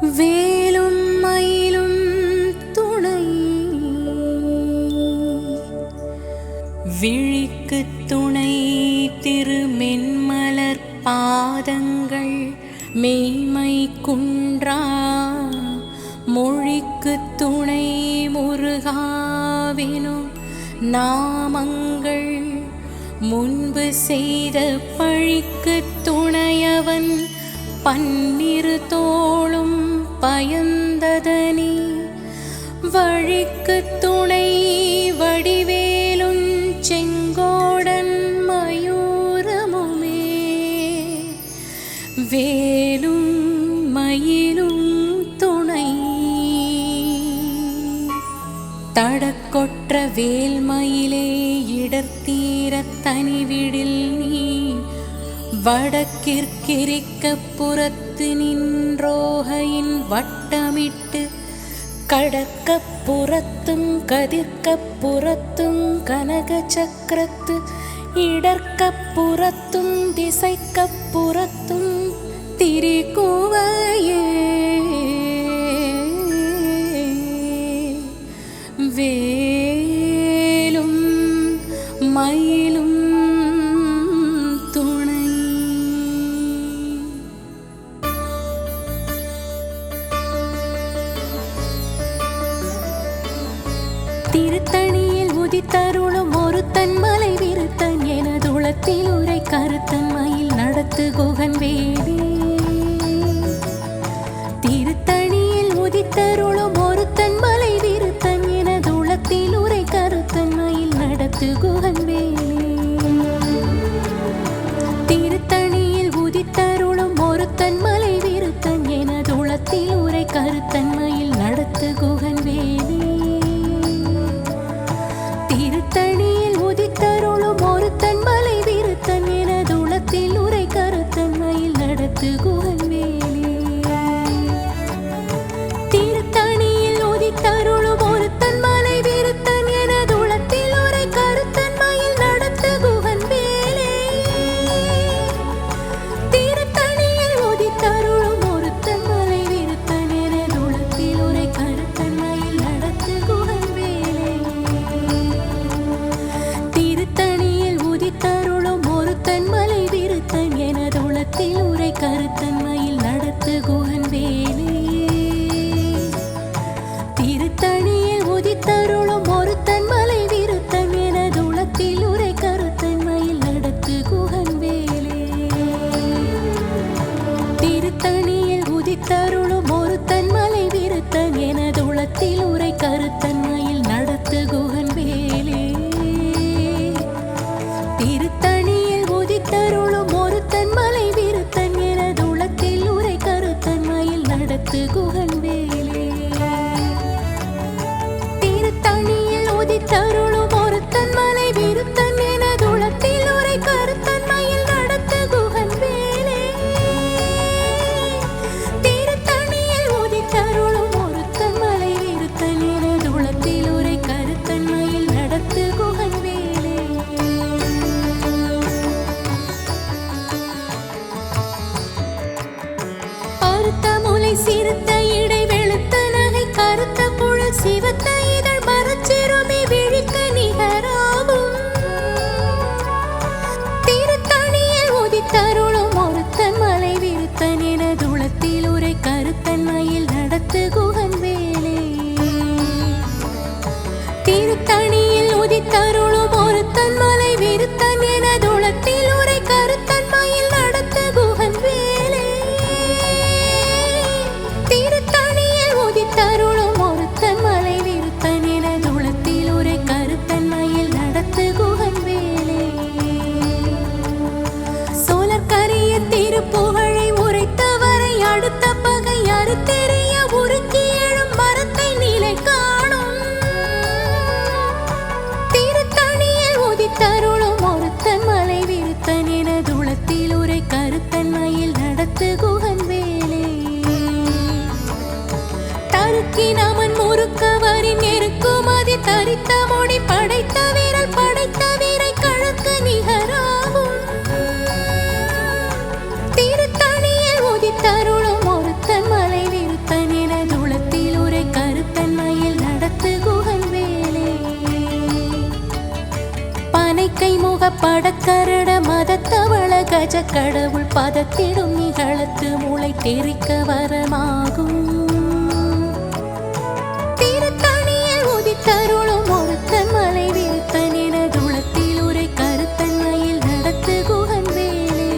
வேலும் மயிலும் துணை. விழிக்கு துணை திருமென்மலர் பாதங்கள் மெய்மை குன்றா. மொழிக்கு துணை முருகாவினும் நாமங்கள் முன்பு செய்த பழிக்கு துணையவன் பன்னிரு தோளும் பயந்ததனி. வழிக்கு துணை வடிவேலும் செங்கோடன் மயூரமுமே. வேலும் மயிலும் துணை. தடக்கொற்ற வேல்மயிலே இடர்த்தீர தனிவிடில் நீ வடக்கிற்கிரிக்க புறத்து நின்றோகையின் வட்டமிட்டு கடற்க புறத்தும் கதிர்க்க புறத்தும் கனக சக்கரத்து இடர்க்க புறத்தும் திசைக்க புறத்தும் திரிகுவையே. வே கருத்தன் மயில் நடத்து குகன் வேடி. திருத்தணியில் உதித்தருள் சிறுத்த இட படக்கரட மதத்தவள கஜ கடவுள் பதத்திடும் நிகழத்து மூளை தெரிக்க வரமாகும். திருத்தணியில் உதித்தருளும் ஒருத்தன் மலை விருத்தன் என துளத்தில் உரை கருத்தன்மையில் நடத்து குகன் வேலே.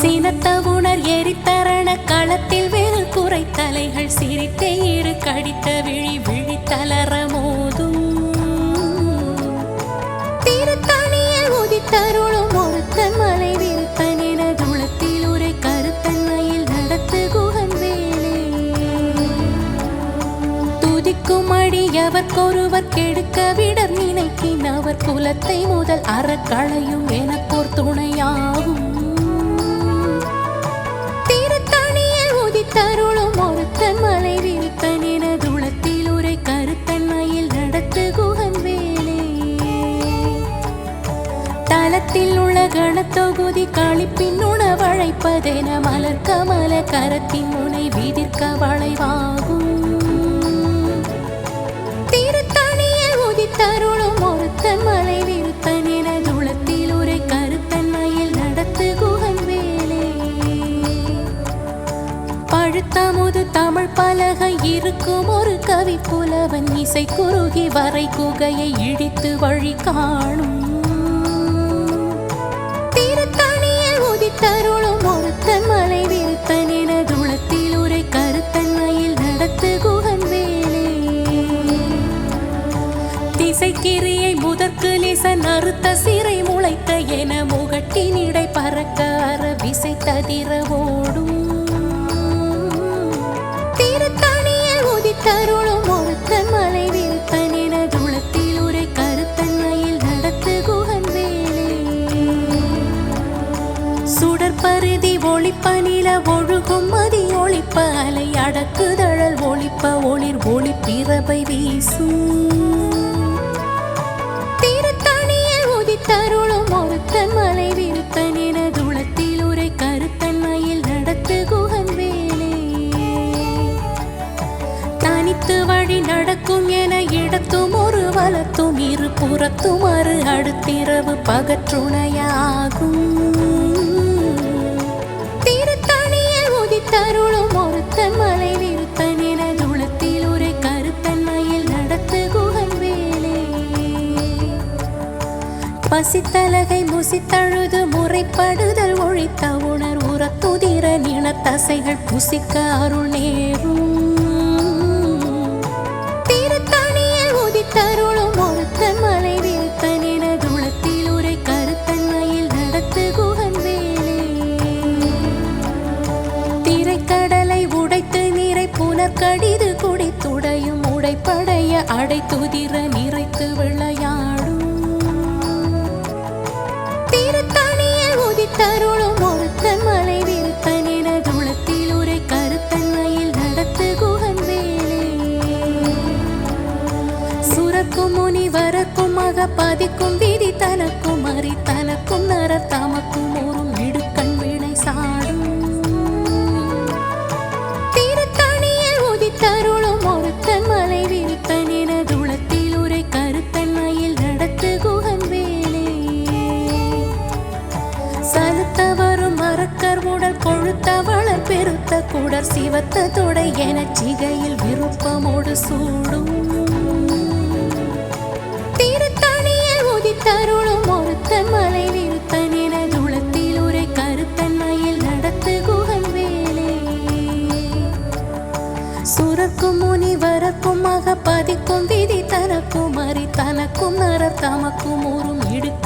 சினத்த உணர் எரித்தரண களத்தில் வெறு குறை தலைகள் சிரித்தே இரு கடித்த அடியவர்க்கொருவர் கெடுக்க விடர் நினைக்கின் அவர் குலத்தை முதல் அறக்களையும் எனக்கோர் துணையாகும். திருத்தணியில் உதித்தருளும் ஒருத்தன் மலை விரித்தன் என துளத்தில் உரை கருத்தன்மையில் நடத்து குகன் வேலே. தளத்தில் உள்ள கணத்தொகுதி களிப்பின் உணவழைப்பதென மலர்க்கமல கரத்தின் முனை விதிர்க்க வளைவாகும். பழுத்தமுது தமிழ் பலகை இருக்கும் ஒரு கவி புலவன் இசை குறுகி வரை குகையை இடித்து வழி காணும். திருத்தணியில் உதித்தருளும் ஒருத்தன் மலை விருத்தன் என துளத்தில் உரை கருத்தன்மையில் நடத்து குகன் வேலே திசைக்கிரியை முதற்கு லிசன் அறுத்த சிறை முளைத்த என முகட்டினிடை பறக்க அற விசை ததிர ஓடும். திருத்தணியில் ஒருத்தன் மலை விருத்தன் துளத்தில் உரை கருத்தன்மையில் நடத்து குகன் வேலே சுடற்பருதி ஒளிப்ப நில ஒழுகும் மதி ஒளிப்ப அலை அடக்குதழல் ஒளிப்ப ஒளிர் ஒளிப்பிறபை வீசும். என இடத்தும் ஒரு வலத்தும் இரு புறத்தும் அரு அடுத்திரவு பகற்றுணையாகும். திருத்தணியில் உதித்தருளும் ஒருத்தன் மலை விருத்தன் என துளத்தில் உரை கருத்தன்மையில் நடத்து குகன் வேலே பசித்தலகை முசித்தழுது முறைப்படுதல் ஒழித்த உணர் உரத்துதிர நினத்தசைகள் புசிக்க அருள் நேரும். கடிது குடி துடையும் உடைப்படைய அடைத்துதிர நிறைத்து விளையாடும் திருத்தணியில் உதித்தருளும் ஒருத்தன் மலை விருத்தன் என துளத்தில் உரை கருத்தன்மையில் நடத்து குகன் வேலே. சுரக்கும் முனிவரக்கும் மகப்பதிக்கும் விதி தனக்கும் அறி தனக்கும் நர தமக்கும் உடல் வளர் பெருத்த குடர் சிவத்த தொடை என சிகையில் விருப்பமோடு சூடும். திருத்தணியில் உதித்தருளும் ஒருத்தன் மலை விருத்தன் என துளத்தில் உரை கருத்தன்மையில் நடத்து குகன் வேலே. சுரக்கும் முனி வரக்கும் மகப்பதிக்கும் விதி தனக்கும் அறி தனக்கும் நர தமக்கும் ஊரும் இடுக்கண்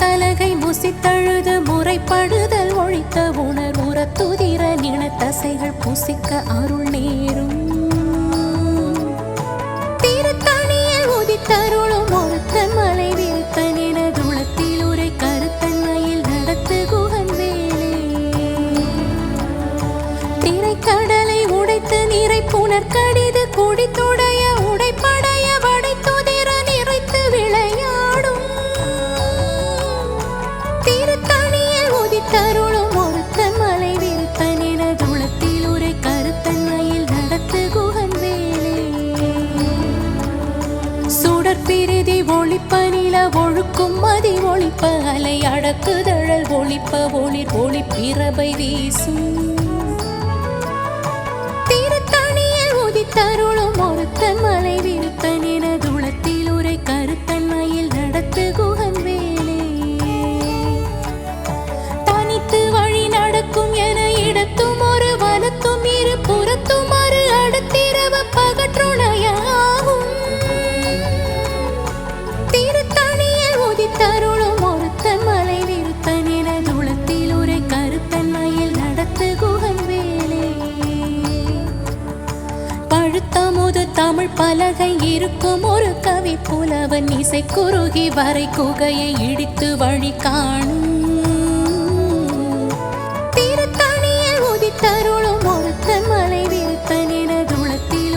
தலகை முசித்தழுது முறைப்படுதல் ஒழித்த உணர் உரத்துதிர நினத்தசைகள் புசிக்க அருள் நேரும். வடக்குதழல் ஒளிப்ப ஒளிர் ஒளி பிறவை வீசும். திருத்தணியில் உதித்தருளும் ஒருத்த மனைவி தமிழ் பலகை இருக்கும் ஒரு கவி புலவன் இசை குறுகி வரை குகையை இடித்து வழி காணும். திருத்தணியில் உதித்தருளும் ஒருத்தன் மலை விருத்தன் என துளத்தில்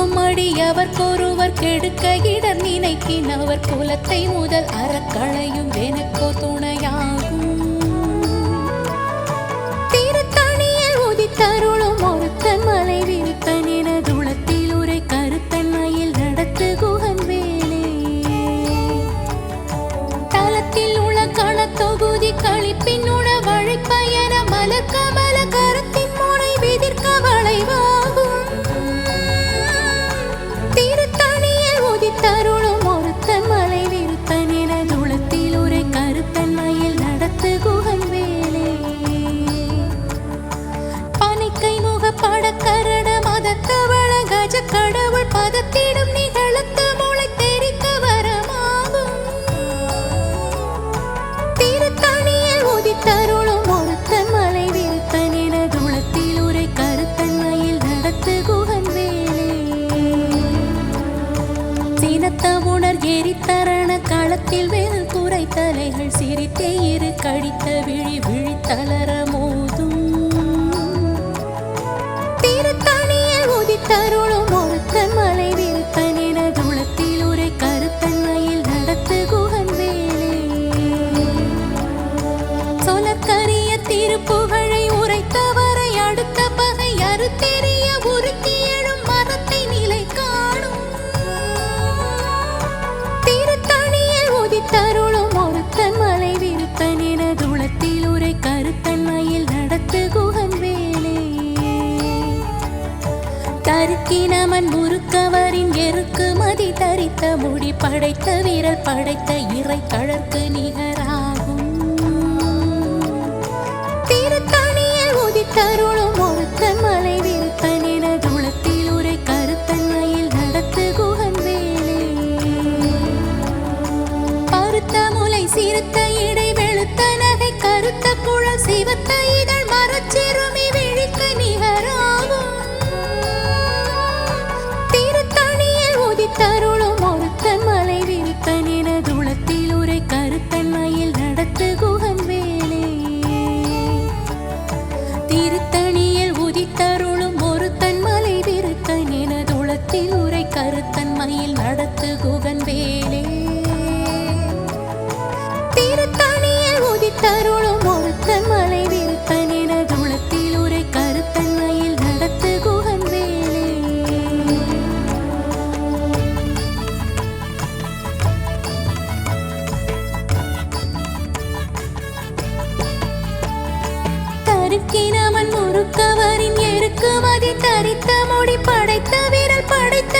கொடுக்கும் அடியவர் கோருவர் கெடுக்க இடர் நினைக்கினவர் குலத்தை முதல் அறக்களையும் எனக்கோ துணையாம் களத்தில் வேல் குறை தலைகள் சிரித்தே இரு கடித்த விழி விழி தளர மோதும். திருத்தணியில் உதித்தருளும் ஒருத்தன் மலை விருத்தன் என உரை கருத்தன்மையில் நடத்து குகன் வேலே சொலக்கரிய திருப்புகழை உரைத்தவரை அடுத்த பகை அறுத்தெறி முக்கினமன் முறுக்கவரின் எருக்கு மதி தரித்த மொழி படைத்த வீரல் படைத்த இறை கழற்கு நிகழ் பறித்த மொழி படைத்த விரல் படைத்த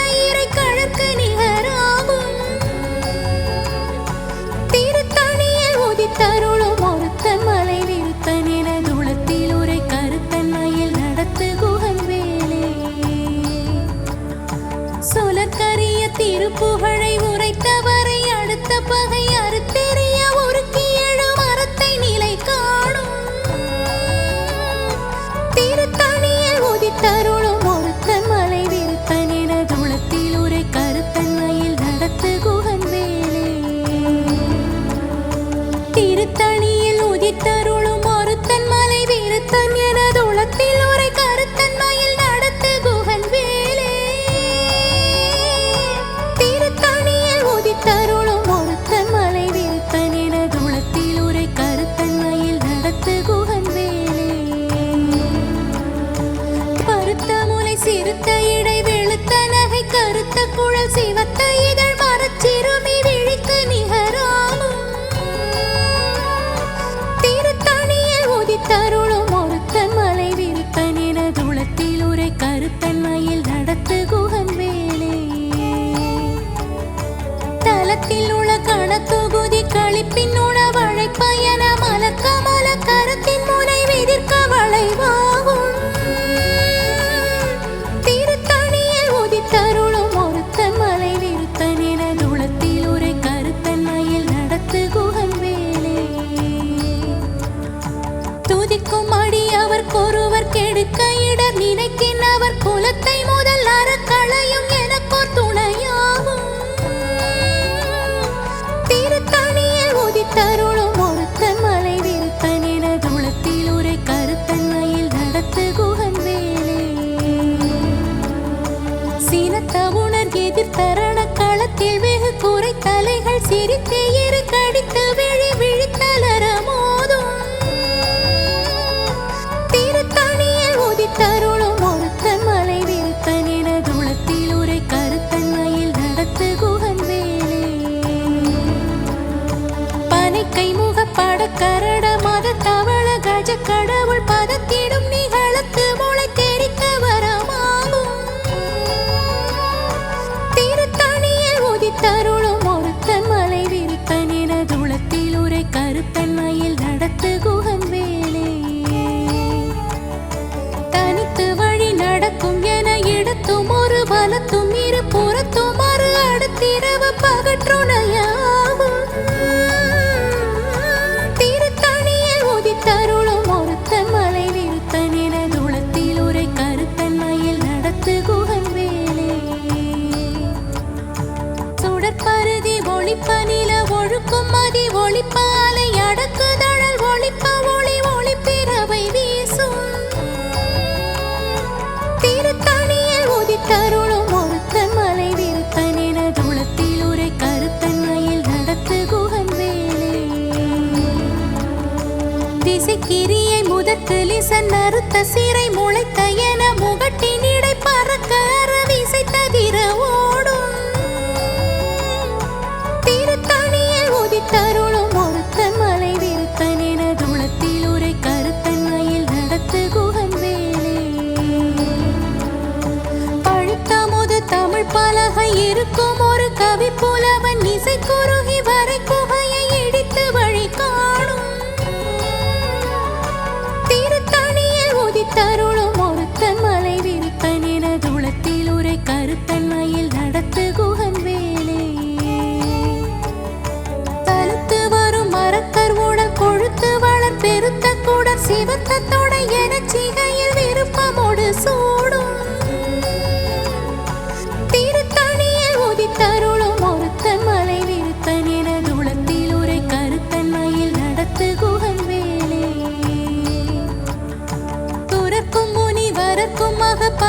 சோதிக்கும் அடி அவர் கொருவர் கெடுக்க இடர் நினைக்கின் அவர் குலத்தை முதல் அறக்களையும் எனக்கோர் துணையாகும். திருத்தணியில் உதித்தருளும் ஒருத்த மலை விருத்தன் என துளத்தில் உரை கருத்தன்மையில் நடத்து குகன் வேலே சினத்த உணர் எதிர்த்தரண களத்தில் வெகு குறை தலைகள் சிரித்தேயே திருத்தன்மையில் நடத்து குகன் வேலே. தனித்து வழி நடக்கும் என எடுத்தும் ஒரு பலத்தும் இரு புறத்தும் மறு அடுத்திரவு பகற்றுணர். சிற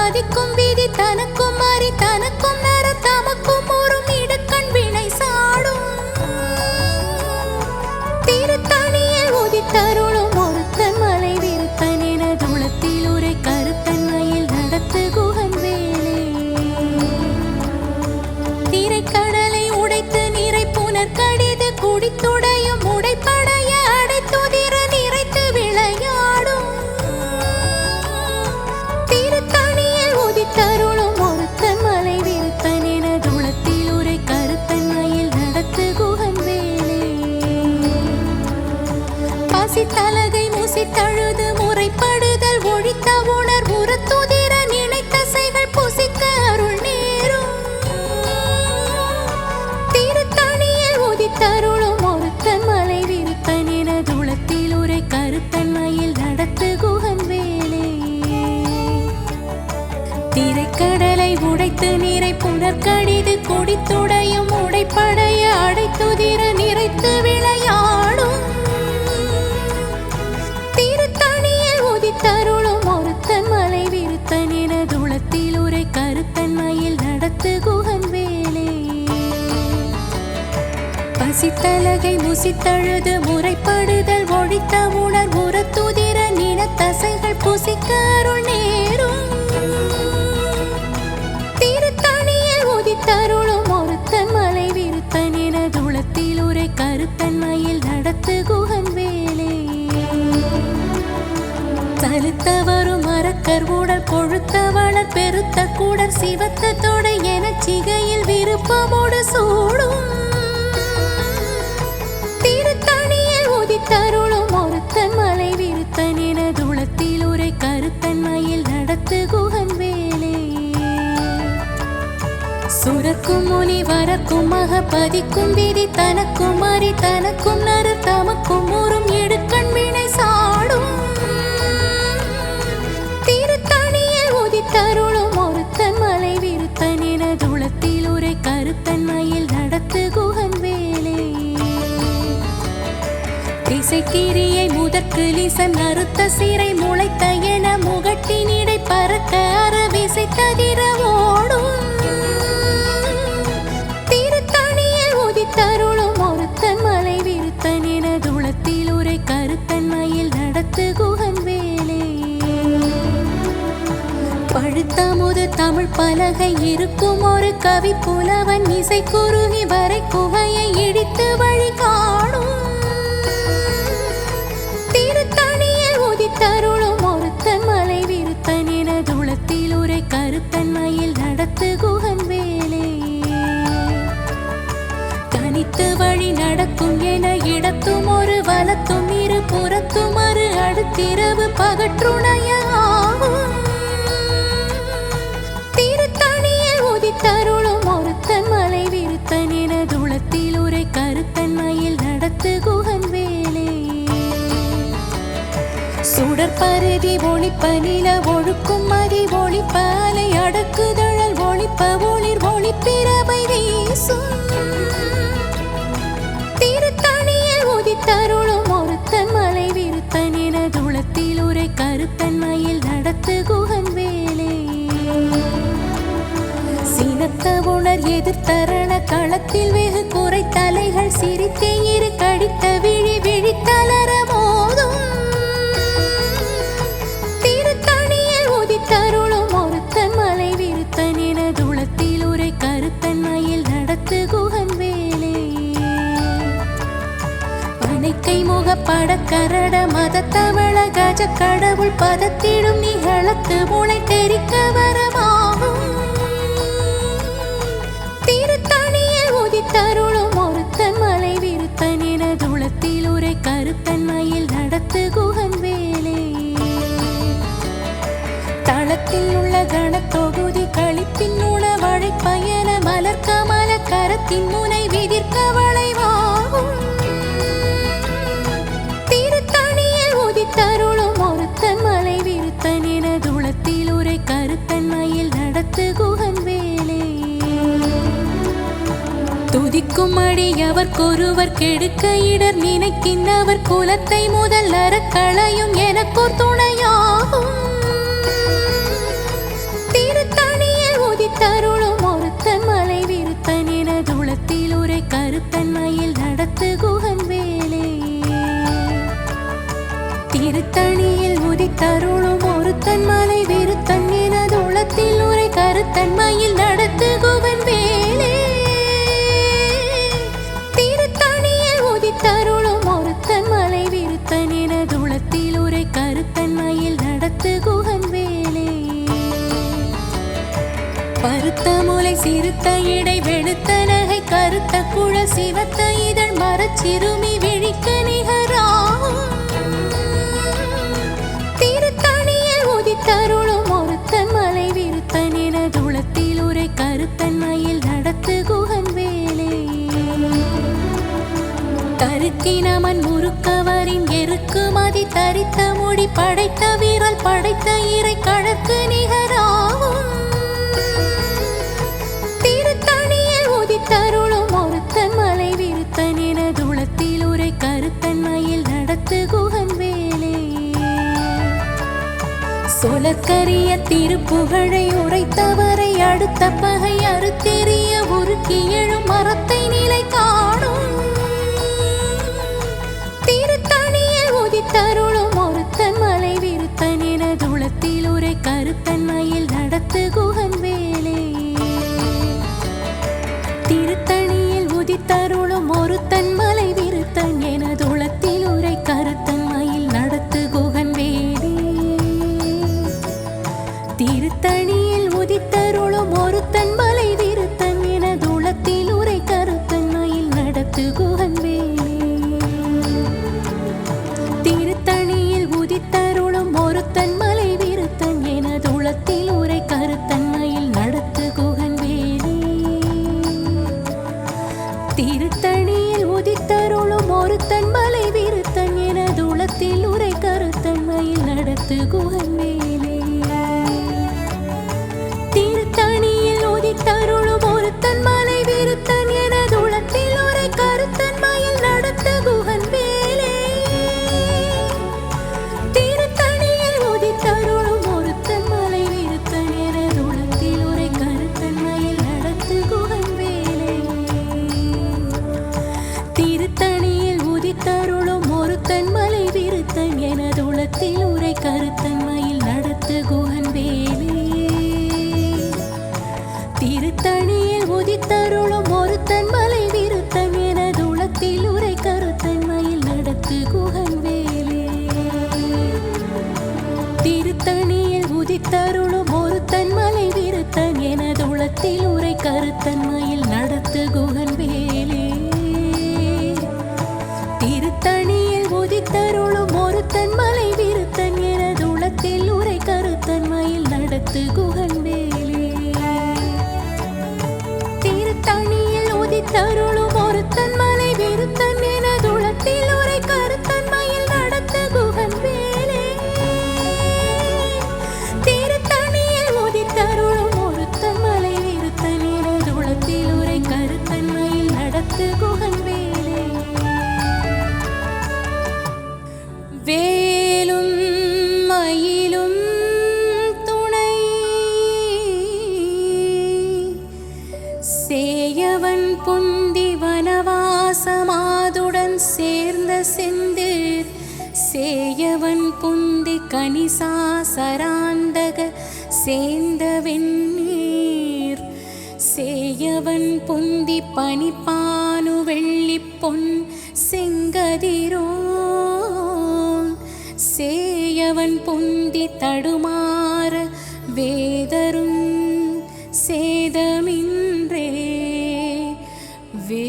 சாதிக்கும் திரைக்கடலை உடைத்து நீரை புனர்கடிது குடித்துடையும் உடைப்படைய அடைத்துதிர நிறைத்து விளையாடும். திருத்தணியில் உதித்தருளும் ஒருத்தன் மலை விருத்தன் என துளத்தில் உரை கருத்தன்மையில் நடத்து குகன் வேலே. பசித்தலகை முசித்தழுது முறைப்படுதல் ஒழித்த உணர் உரத்துதிர நினத்தசைகள் புசிக்க நேரும். கொடுத்தவரும் மறக்கர் ஊடல் கொழுத்தவளர் பெருத்த கூடல் சிவத்த தொடை என சிகையில் விருப்பமோடு சூடும். திருத்தணியில் உதித்தருளும் ஒருத்தன் மலை விருத்தன் என துளத்தில் உரை கருத்தன் மயில் நடத்து குகன் வேலே சுரக்கும் முனி வரக்கும் மகபதிக்கும் விதி தனக்கும் மாறி தனக்கும் நறு தமக்கும் ஊரும் எடுக்க தருளும் ஒருத்தன் மலை விருத்தன் என துளத்தில் உரை கருத்தன் மயில் நடத்து குகன் வேலே. திசைக்கிரியை முதற்கு லிசன் அறுத்த சிறை முளைத்த என முகட்டினிடை பறக்க அரவிசை ததிர ஓடும் பழுத்தமுது தமிழ் பலகை இருக்கும் ஒரு கவி புலவன் இசை குறுகி வரை குகையை இடித்து வழி காணும். திருத்தணியில் உதித்தருளும் ஒருத்தன் மலை விருத்தன் என துளத்தில் உரை கருத்தன்மையில் நடத்து குகன் வேலே. தனித்து வழி நடக்கும் என இடத்தும் ஒரு வலத்தும் இரு புறத்தும் அரு அடுத்திரவு பகற்றுணைய கருளும் திருத்தணியில் ஒருத்தன் மலை விருத்தன் என துளத்தில் உரை கருத்தன்மையில் நடத்து குகன் வேலே. சுடற்பருதி ஒளிப்ப நில ஒழுக்கும் மதி ஒளிப்ப அடக்குதழல் ஒளிப்ப ஒளிர் ஒளிப்பிறவை வீசும். திருத்தணியில் உதித்தருளும் ஒருத்தன் மலை விருத்தன் என துளத்தில் உரை கருத்தன்மையில் எதிர்த்தரண களத்தில் வெகு குறை தலைகள் சிரித்தே இரு கடித்த விழி விழி தளர மோதும். திருத்தணியில் உதித்தருளும் ஒருத்தன் மலை விருத்தன் என துளத்தில் உரை கருத்தன் மயில் நடத்து குகன் வேலே. பனைக்கை முகப்பட கரட மத தமிழ கஜ கடவுள் பதத்திடும் நிகழத்து முளை தெரிக்க வர தருளும் உதித்தருளும் ஒருத்தன் மலை விருத்தன் என துளத்தில் உரை கருத்தன்மையில் நடத்து குகன் வேலே. தளத்தில் உள்ள கணத்தொகுதி கழிப்பின் உணவழை பயண மலர் கமல கரத்தின் முனை விதிர்க்க நிற்கும் துதிக்கும் அடியவர்க்கொருவர் கெடுக்க இடர் நினைக்கின்றவர் குலத்தை முதல் அறக்களையும் எனக்கோர் துணையாகும். திருத்தணியில் உதித்தருளும் ஒருத்தன் மலை விருத்தன் என துளத்தில் உரை கருத்தன்மையில் நடத்து குகன் வேலே. திருத்தணியில் உதித்தருளும் ஒருத்தன் மலை விருத்தன் என துளத்தில் உரை கருத்தன்மையில் நடத்து குகன் வேலே. தருளும் ஒருத்தன் மலை விருத்தன் என துளத்தில் உரை கருத்தன்மையில் நடத்து குகன் வேலே. பருத்த முலை சிறுத்த இடை வெளுத்த நகை கருத்த குழு மதி மொழி படைத்த வீரல் படைத்த இறை கழற்கு நிகராகும். திருத்தணியில் உதித்தருளும் ஒருத்தன் மலை விருத்தன் என துளத்தில் உரை கருத்தன்மையில் நடத்து குகன் வேலே. சொலக்கரிய திருப்புகழை உரைத்தவரை அடுத்த பகை அறுத்தெறிய உருக்கி எழும் மரத்தை நிலை காணும். தன்மையில் நடத்துகுக. ஆண்டி கனிசா சராந்தக சேந்த வெண்ணீர் சேயவன் புந்தி பனிப்பானு வெள்ளி பொன் செங்கதிரோ. சேயவன் புந்தி தடுமாற வேதரும் சேதமின்றே. வே